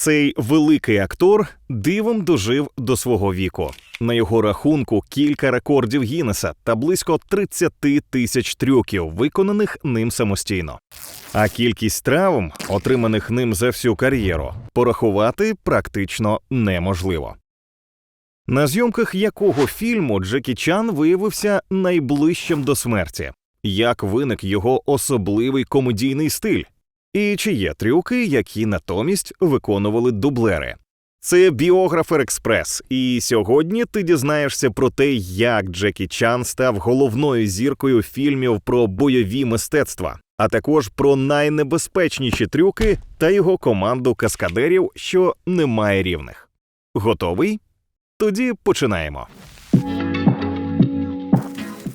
Цей великий актор дивом дожив до свого віку. На його рахунку кілька рекордів Гіннеса та близько 30 тисяч трюків, виконаних ним самостійно. А кількість травм, отриманих ним за всю кар'єру, порахувати практично неможливо. На зйомках якого фільму Джекі Чан виявився найближчим до смерті, як виник його особливий комедійний стиль, і чи є трюки, які натомість виконували дублери. Це біографер Експрес, і сьогодні ти дізнаєшся про те, як Джекі Чан став головною зіркою фільмів про бойові мистецтва, а також про найнебезпечніші трюки та його команду каскадерів, що не має рівних. Готовий? Тоді починаємо.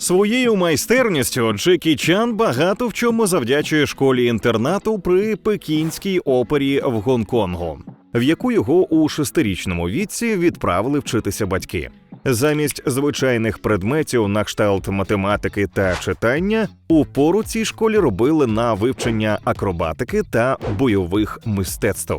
Своєю майстерністю Джекі Чан багато в чому завдячує школі інтернату при Пекінській опері в Гонконгу, в яку його у шестирічному віці відправили вчитися батьки. Замість звичайних предметів на кшталт математики та читання упору цій школі робили на вивчення акробатики та бойових мистецтв.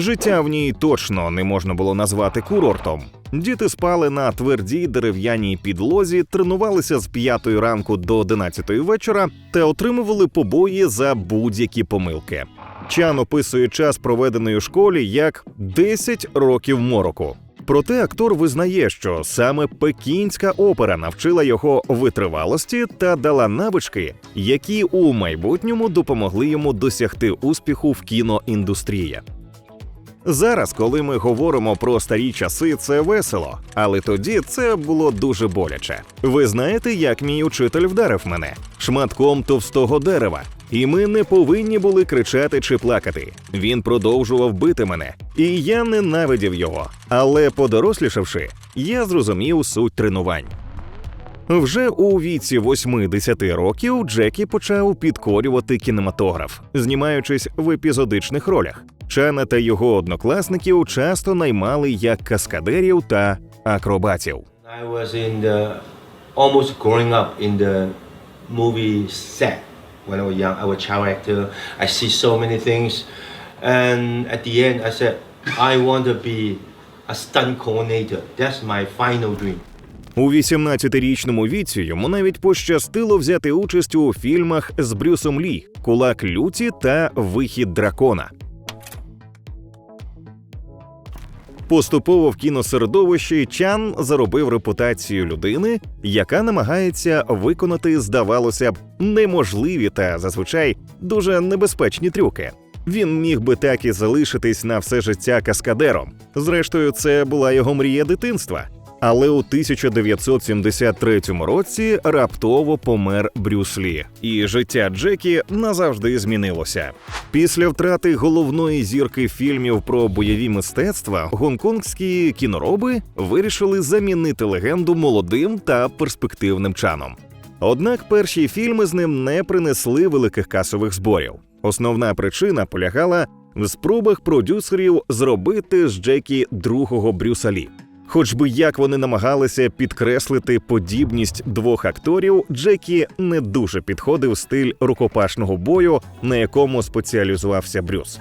Життя в ній точно не можна було назвати курортом. Діти спали на твердій дерев'яній підлозі, тренувалися з 5 ранку до 11 вечора та отримували побої за будь-які помилки. Чан описує час, проведений у школі, як 10 років мороку. Проте актор визнає, що саме пекінська опера навчила його витривалості та дала навички, які у майбутньому допомогли йому досягти успіху в кіноіндустрії. Зараз, коли ми говоримо про старі часи, це весело, але тоді це було дуже боляче. Ви знаєте, як мій учитель вдарив мене шматком товстого дерева, і ми не повинні були кричати чи плакати. Він продовжував бити мене, і я ненавидів його. Але подорослішавши, я зрозумів суть тренувань. Вже у віці 8-10 років Джекі почав підкорювати кінематограф, знімаючись в епізодичних ролях. Чана та його однокласників часто наймали як каскадерів та акробатів. I was in the almost growing up in the movie set when I was young. I was child actor. I see so many things, and at the end, I said, I want to be a stunt coordinator. That's my final dream. У 18-річному віці йому навіть пощастило взяти участь у фільмах з Брюсом Лі, Кулак люті та Вихід дракона. Поступово в кіносередовищі Чан заробив репутацію людини, яка намагається виконати, здавалося б, неможливі та зазвичай дуже небезпечні трюки. Він міг би так і залишитись на все життя каскадером. Зрештою, це була його мрія дитинства. Але у 1973 році раптово помер Брюс Лі, і життя Джекі назавжди змінилося. Після втрати головної зірки фільмів про бойові мистецтва гонконгські кінороби вирішили замінити легенду молодим та перспективним чаном. Однак перші фільми з ним не принесли великих касових зборів. Основна причина полягала в спробах продюсерів зробити з Джекі другого Брюса Лі. Хоч би як вони намагалися підкреслити подібність двох акторів, Джекі не дуже підходив стиль рукопашного бою, на якому спеціалізувався Брюс.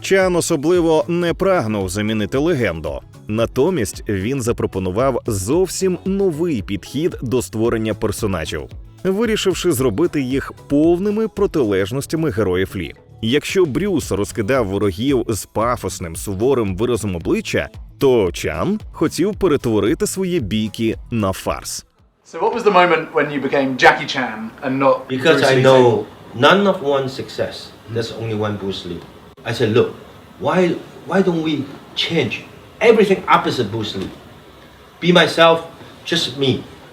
Чан особливо не прагнув замінити легенду. Натомість він запропонував зовсім новий підхід до створення персонажів, вирішивши зробити їх повними протилежностями героїв Лі. Якщо Брюс розкидав ворогів з пафосним суворим виразом обличчя, то Чан хотів перетворити свої бійки на фарс. So, what was the moment when you became Jackie Chan and not Because Bruce I Lee? know none of one success. There's only one Bruce Lee. I said, look, why why don't we change everything opposite Bruce Lee? Be myself, just me,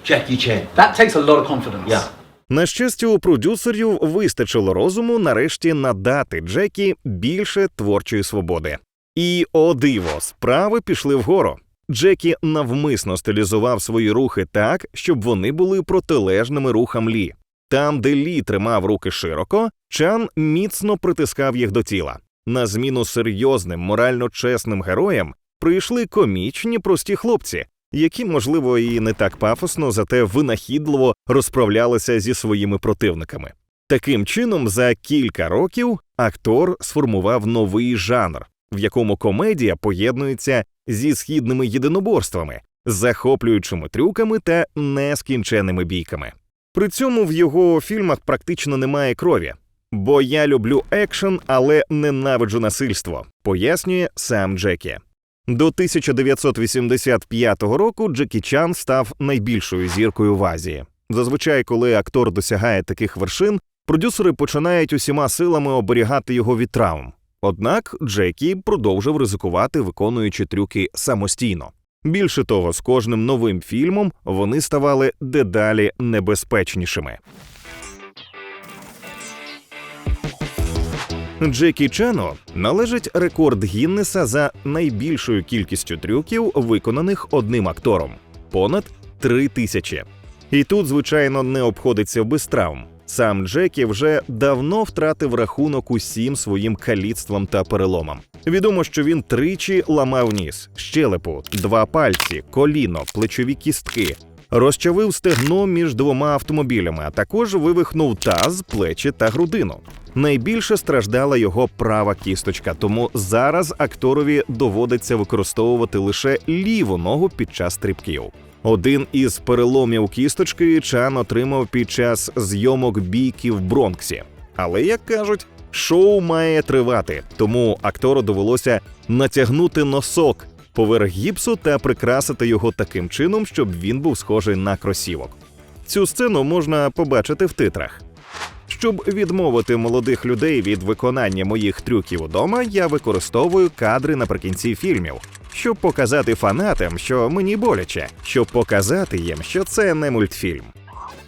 Jackie Chan. That takes a lot of confidence. Yeah. На щастя, у продюсерів вистачило розуму нарешті надати Джекі більше творчої свободи. І о диво, справи пішли вгору. Джекі навмисно стилізував свої рухи так, щоб вони були протилежними рухам Лі. Там, де Лі тримав руки широко, Чан міцно притискав їх до тіла. На зміну серйозним, морально чесним героям прийшли комічні прості хлопці, які, можливо, і не так пафосно, зате винахідливо розправлялися зі своїми противниками. Таким чином, за кілька років актор сформував новий жанр в якому комедія поєднується зі східними єдиноборствами, захоплюючими трюками та нескінченними бійками. При цьому в його фільмах практично немає крові. Бо я люблю екшен, але ненавиджу насильство, пояснює сам Джекі. До 1985 року Джекі Чан став найбільшою зіркою в Азії. Зазвичай, коли актор досягає таких вершин, продюсери починають усіма силами оберігати його від травм. Однак Джекі продовжив ризикувати, виконуючи трюки самостійно. Більше того, з кожним новим фільмом вони ставали дедалі небезпечнішими. Джекі Чану належить рекорд Гіннеса за найбільшою кількістю трюків, виконаних одним актором понад три тисячі. І тут, звичайно, не обходиться без травм. Сам Джекі вже давно втратив рахунок усім своїм каліцтвом та переломам. Відомо, що він тричі ламав ніс, щелепу, два пальці, коліно, плечові кістки, розчавив стегно між двома автомобілями, а також вивихнув таз, плечі та грудину. Найбільше страждала його права кісточка, тому зараз акторові доводиться використовувати лише ліву ногу під час стрибків. Один із переломів кісточки Чан отримав під час зйомок бійки в Бронксі. Але як кажуть, шоу має тривати, тому актору довелося натягнути носок поверх гіпсу та прикрасити його таким чином, щоб він був схожий на кросівок. Цю сцену можна побачити в титрах. Щоб відмовити молодих людей від виконання моїх трюків удома, я використовую кадри наприкінці фільмів, щоб показати фанатам, що мені боляче, щоб показати їм, що це не мультфільм.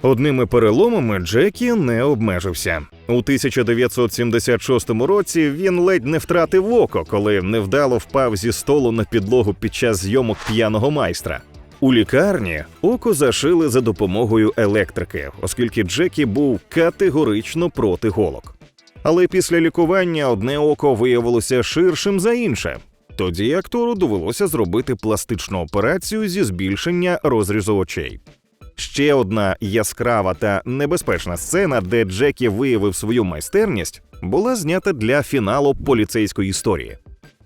Одними переломами Джекі не обмежився. У 1976 році він ледь не втратив око, коли невдало впав зі столу на підлогу під час зйомок п'яного майстра. У лікарні око зашили за допомогою електрики, оскільки Джекі був категорично проти голок. Але після лікування одне око виявилося ширшим за інше. Тоді актору довелося зробити пластичну операцію зі збільшення розрізу очей. Ще одна яскрава та небезпечна сцена, де Джекі виявив свою майстерність, була знята для фіналу поліцейської історії.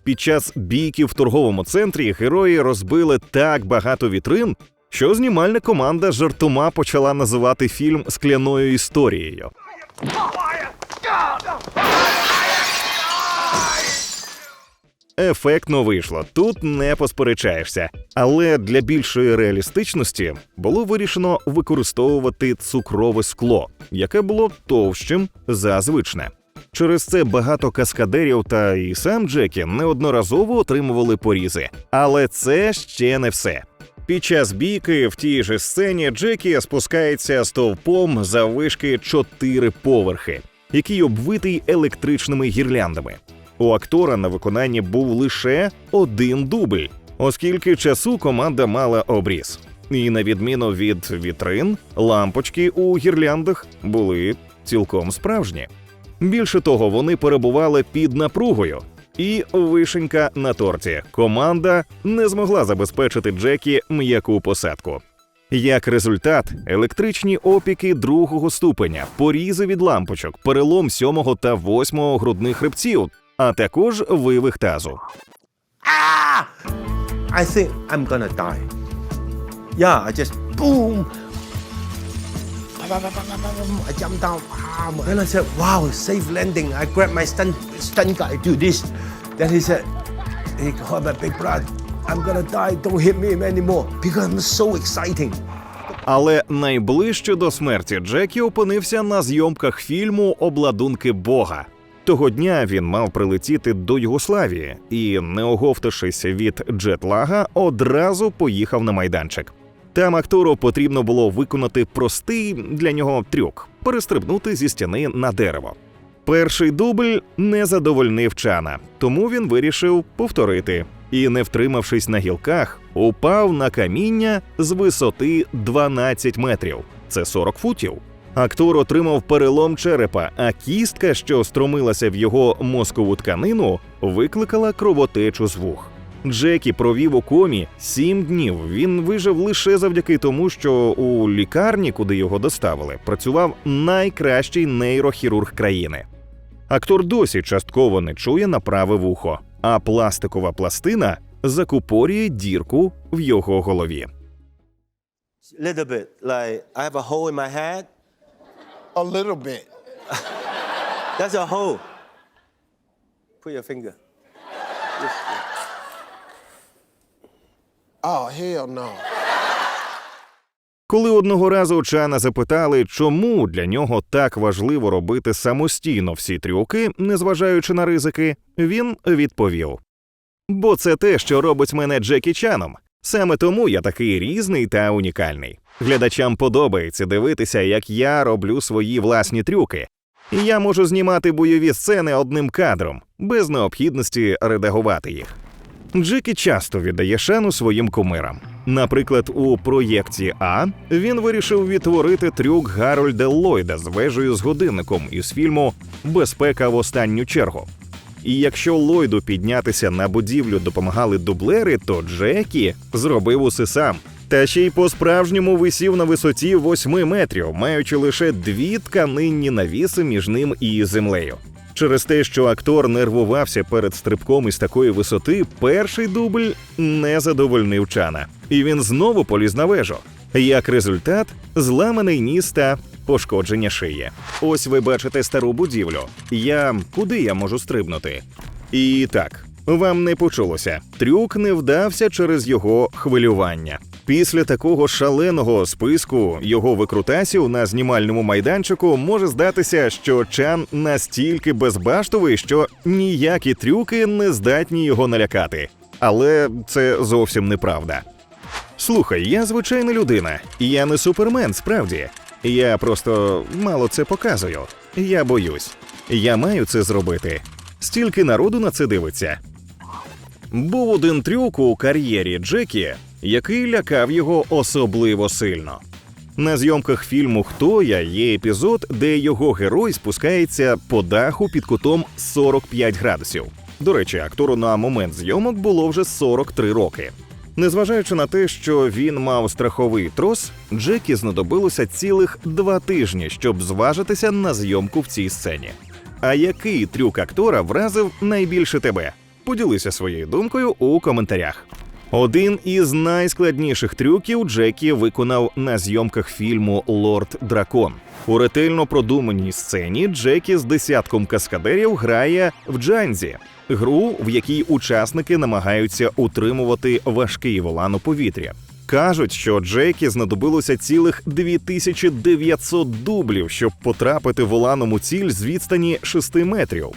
Під час бійки в торговому центрі герої розбили так багато вітрин, що знімальна команда жартома почала називати фільм скляною історією. Ефектно вийшло, тут не посперечаєшся. Але для більшої реалістичності було вирішено використовувати цукрове скло, яке було товщим за звичне. Через це багато каскадерів та і сам Джекі неодноразово отримували порізи. Але це ще не все. Під час бійки в тій же сцені Джекі спускається стовпом за вишки чотири поверхи, який обвитий електричними гірляндами. У актора на виконанні був лише один дубль, оскільки часу команда мала обріз. І на відміну від вітрин, лампочки у гірляндах були цілком справжні. Більше того, вони перебували під напругою. І вишенька на торті. Команда не змогла забезпечити Джекі м'яку посадку. Як результат, електричні опіки другого ступеня, порізи від лампочок, перелом сьомого та восьмого грудних хребців, а також вивих тазу. ah! I think I'm gonna die. Yeah, I just boom. I jumped down. Wow. And I said, wow, safe landing. I grabbed my stunt, stunt guy, do this. Then he said, hey, hold my big brother. I'm gonna die. Don't hit me anymore. Because I'm so exciting. Але найближче до смерті Джекі опинився на зйомках фільму Обладунки Бога. Того дня він мав прилетіти до Югославії і, не оговтавшись від джетлага, одразу поїхав на майданчик. Там актору потрібно було виконати простий для нього трюк перестрибнути зі стіни на дерево. Перший дубль не задовольнив чана, тому він вирішив повторити і, не втримавшись на гілках, упав на каміння з висоти 12 метрів. Це 40 футів. Актор отримав перелом черепа, а кістка, що стромилася в його мозкову тканину, викликала кровотечу з вух. Джекі провів у комі сім днів. Він вижив лише завдяки тому, що у лікарні, куди його доставили, працював найкращий нейрохірург країни. Актор досі частково не чує на праве вухо, а пластикова пластина закупорює дірку в його голові. Little bit, like I have a hole in my head. A little bit. That's a hole. Put your finger. Oh, hell no. Коли одного разу Чана запитали, чому для нього так важливо робити самостійно всі трюки, незважаючи на ризики, він відповів: Бо це те, що робить мене Джекі Чаном. Саме тому я такий різний та унікальний. Глядачам подобається дивитися, як я роблю свої власні трюки. І я можу знімати бойові сцени одним кадром, без необхідності редагувати їх. Джекі часто віддає шану своїм кумирам. Наприклад, у проєкті А він вирішив відтворити трюк Гарольда Ллойда з вежею з годинником із фільму Безпека в останню чергу. І якщо Ллойду піднятися на будівлю допомагали дублери, то Джекі зробив усе сам. Та ще й по-справжньому висів на висоті 8 метрів, маючи лише дві тканинні навіси між ним і землею. Через те, що актор нервувався перед стрибком із такої висоти, перший дубль не задовольнив Чана, і він знову поліз на вежу. Як результат, зламаний ніс та пошкодження шиї. Ось ви бачите стару будівлю. Я куди я можу стрибнути? І так, вам не почулося. Трюк не вдався через його хвилювання. Після такого шаленого списку його викрутасів на знімальному майданчику може здатися, що Чан настільки безбаштовий, що ніякі трюки не здатні його налякати. Але це зовсім неправда. Слухай, я звичайна людина, і я не супермен, справді. Я просто мало це показую. Я боюсь. Я маю це зробити. Стільки народу на це дивиться. Був один трюк у кар'єрі Джекі, який лякав його особливо сильно. На зйомках фільму Хто я є епізод, де його герой спускається по даху під кутом 45 градусів. До речі, актору на момент зйомок було вже 43 роки. Незважаючи на те, що він мав страховий трос, Джекі знадобилося цілих два тижні, щоб зважитися на зйомку в цій сцені. А який трюк актора вразив найбільше тебе? Поділися своєю думкою у коментарях. Один із найскладніших трюків Джекі виконав на зйомках фільму Лорд Дракон. У ретельно продуманій сцені Джекі з десятком каскадерів грає в джанзі, гру, в якій учасники намагаються утримувати важкий волан у повітрі. Кажуть, що Джекі знадобилося цілих 2900 дублів, щоб потрапити воланом у ціль з відстані 6 метрів.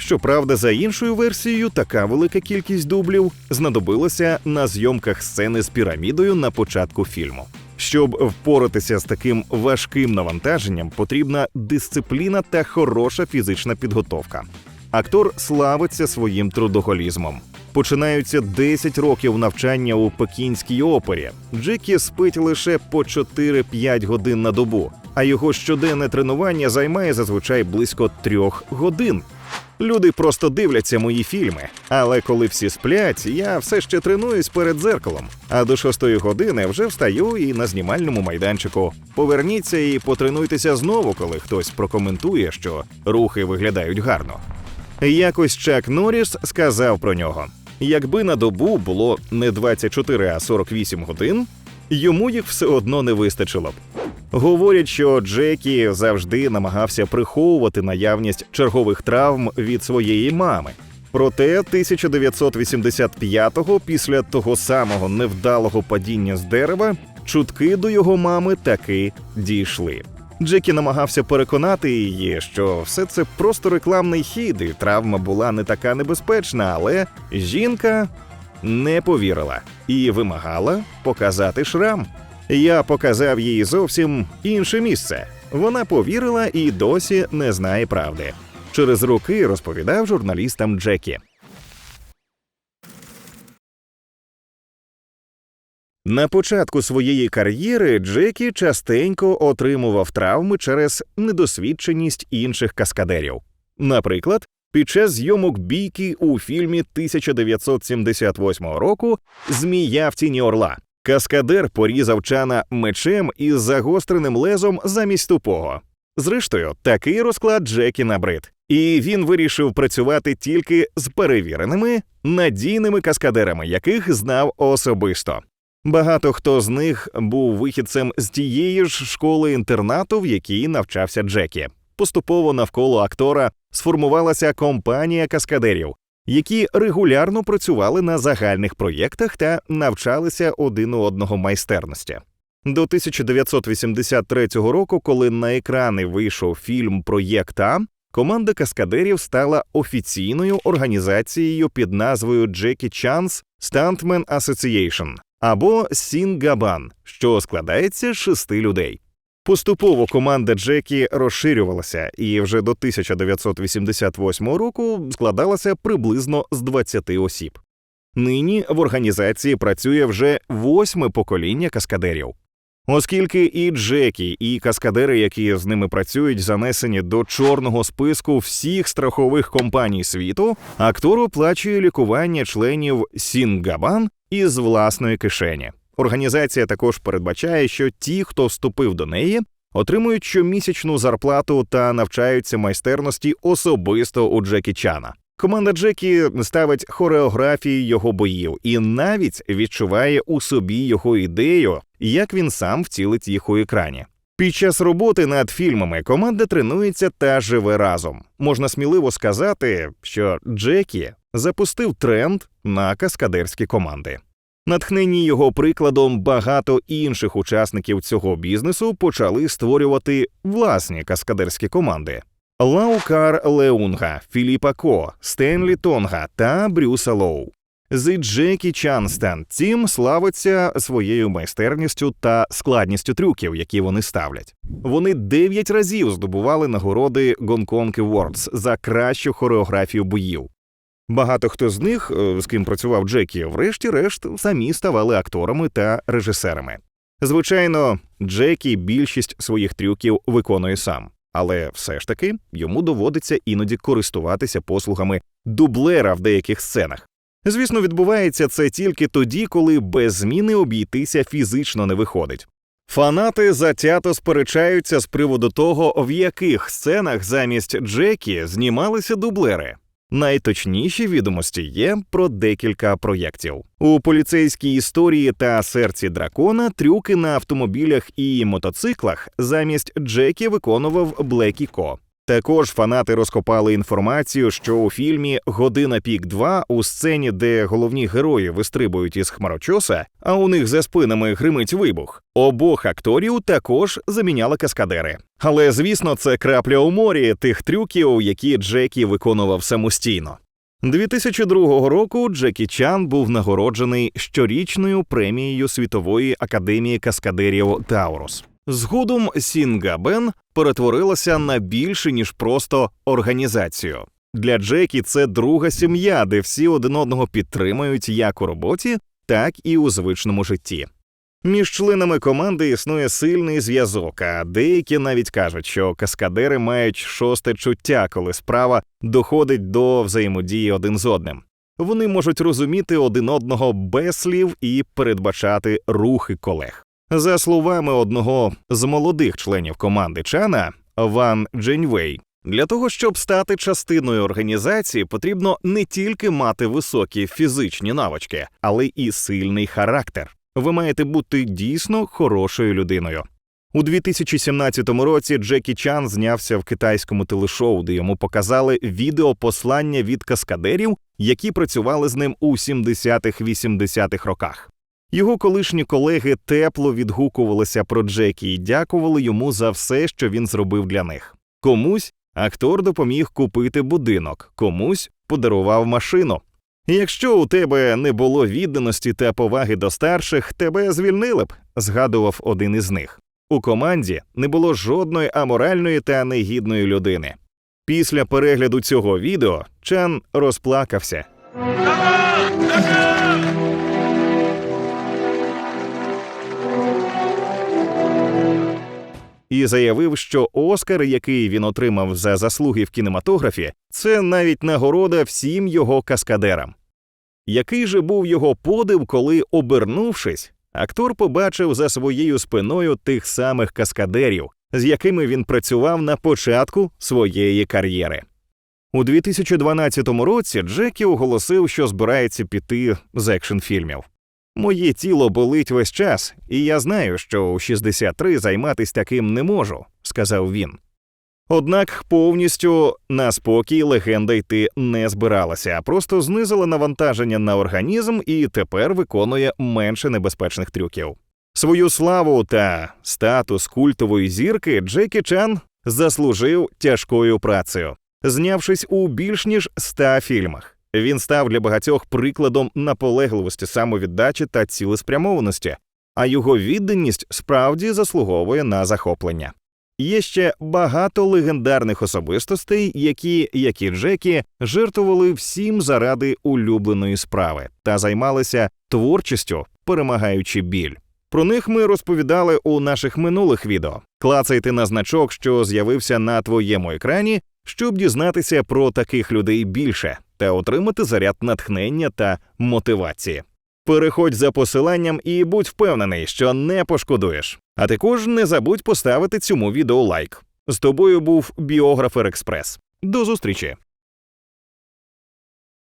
Щоправда, за іншою версією, така велика кількість дублів знадобилася на зйомках сцени з пірамідою на початку фільму. Щоб впоратися з таким важким навантаженням, потрібна дисципліна та хороша фізична підготовка. Актор славиться своїм трудоголізмом. Починаються 10 років навчання у пекінській опері. Джекі спить лише по 4-5 годин на добу, а його щоденне тренування займає зазвичай близько трьох годин. Люди просто дивляться мої фільми, але коли всі сплять, я все ще тренуюсь перед дзеркалом. А до шостої години вже встаю і на знімальному майданчику. Поверніться і потренуйтеся знову, коли хтось прокоментує, що рухи виглядають гарно. Якось Чак Норріс сказав про нього: якби на добу було не 24, а 48 годин, йому їх все одно не вистачило. Говорять, що Джекі завжди намагався приховувати наявність чергових травм від своєї мами. Проте 1985-го, після того самого невдалого падіння з дерева, чутки до його мами таки дійшли. Джекі намагався переконати її, що все це просто рекламний хід, і травма була не така небезпечна, але жінка не повірила і вимагала показати шрам. Я показав їй зовсім інше місце. Вона повірила і досі не знає правди. Через роки розповідав журналістам Джекі. На початку своєї кар'єри Джекі частенько отримував травми через недосвідченість інших каскадерів. Наприклад, під час зйомок бійки у фільмі 1978 року Змія в тіні орла. Каскадер порізав чана мечем із загостреним лезом замість тупого. Зрештою, такий розклад Джекі набрид, і він вирішив працювати тільки з перевіреними надійними каскадерами, яких знав особисто. Багато хто з них був вихідцем з тієї ж школи інтернату, в якій навчався Джекі. Поступово навколо актора сформувалася компанія каскадерів, які регулярно працювали на загальних проєктах та навчалися один у одного майстерності. До 1983 року, коли на екрани вийшов фільм Проєкт А, команда каскадерів стала офіційною організацією під назвою Jackie Chan's Stuntman Association або Сінгабан, що складається з шести людей. Поступово команда Джекі розширювалася і вже до 1988 року складалася приблизно з 20 осіб. Нині в організації працює вже восьме покоління каскадерів. Оскільки і Джекі, і каскадери, які з ними працюють, занесені до чорного списку всіх страхових компаній світу, актор оплачує лікування членів Сінгабан із власної кишені. Організація також передбачає, що ті, хто вступив до неї, отримують щомісячну зарплату та навчаються майстерності особисто у Джекі Чана. Команда Джекі ставить хореографії його боїв і навіть відчуває у собі його ідею, як він сам вцілить їх у екрані. Під час роботи над фільмами команда тренується та живе разом. Можна сміливо сказати, що Джекі запустив тренд на каскадерські команди. Натхнені його прикладом, багато інших учасників цього бізнесу почали створювати власні каскадерські команди. Лаукар Леунга, Філіпа Ко, Стенлі Тонга та Брюса Лоу. З Джекі Чанстан Тім славиться своєю майстерністю та складністю трюків, які вони ставлять. Вони дев'ять разів здобували нагороди Гонконг Awards за кращу хореографію боїв. Багато хто з них, е, з ким працював Джекі, врешті-решт самі ставали акторами та режисерами. Звичайно, Джекі більшість своїх трюків виконує сам, але все ж таки йому доводиться іноді користуватися послугами дублера в деяких сценах. Звісно, відбувається це тільки тоді, коли без зміни обійтися фізично не виходить. Фанати затято сперечаються з приводу того, в яких сценах замість Джекі знімалися дублери. Найточніші відомості є про декілька проєктів у поліцейській історії та серці дракона. Трюки на автомобілях і мотоциклах замість Джекі виконував Блекі Ко. Також фанати розкопали інформацію, що у фільмі Година пік 2 у сцені, де головні герої вистрибують із хмарочоса, а у них за спинами гримить вибух. Обох акторів також заміняли каскадери. Але звісно, це крапля у морі тих трюків, які Джекі виконував самостійно. 2002 року Джекі Чан був нагороджений щорічною премією Світової академії каскадерів Таурус. Згодом Сінгабен перетворилася на більше ніж просто організацію. Для Джекі це друга сім'я, де всі один одного підтримують як у роботі, так і у звичному житті. Між членами команди існує сильний зв'язок, а деякі навіть кажуть, що каскадери мають шосте чуття, коли справа доходить до взаємодії один з одним. Вони можуть розуміти один одного без слів і передбачати рухи колег. За словами одного з молодих членів команди Чана Ван Дженьвей, для того, щоб стати частиною організації, потрібно не тільки мати високі фізичні навички, але і сильний характер. Ви маєте бути дійсно хорошою людиною. У 2017 році Джекі Чан знявся в китайському телешоу, де йому показали відеопослання від каскадерів, які працювали з ним у 70-х-80-х роках. Його колишні колеги тепло відгукувалися про Джекі і дякували йому за все, що він зробив для них. Комусь актор допоміг купити будинок, комусь подарував машину. Якщо у тебе не було відданості та поваги до старших, тебе звільнили б, згадував один із них. У команді не було жодної аморальної та негідної людини. Після перегляду цього відео Чан розплакався. І заявив, що Оскар, який він отримав за заслуги в кінематографі, це навіть нагорода всім його каскадерам. Який же був його подив, коли, обернувшись, актор побачив за своєю спиною тих самих каскадерів, з якими він працював на початку своєї кар'єри. У 2012 році Джекі оголосив, що збирається піти з екшн фільмів. Моє тіло болить весь час, і я знаю, що у 63 займатись таким не можу, сказав він. Однак повністю на спокій легенда йти не збиралася, а просто знизила навантаження на організм і тепер виконує менше небезпечних трюків. Свою славу та статус культової зірки Джекі Чан заслужив тяжкою працею, знявшись у більш ніж ста фільмах. Він став для багатьох прикладом наполегливості, самовіддачі та цілеспрямованості, а його відданість справді заслуговує на захоплення. Є ще багато легендарних особистостей, які, як і Джекі, жертвували всім заради улюбленої справи та займалися творчістю, перемагаючи біль. Про них ми розповідали у наших минулих відео. Клацайте на значок, що з'явився на твоєму екрані, щоб дізнатися про таких людей більше та отримати заряд натхнення та мотивації. Переходь за посиланням і будь впевнений, що не пошкодуєш. А також не забудь поставити цьому відео лайк. З тобою був Біографер Експрес. До зустрічі!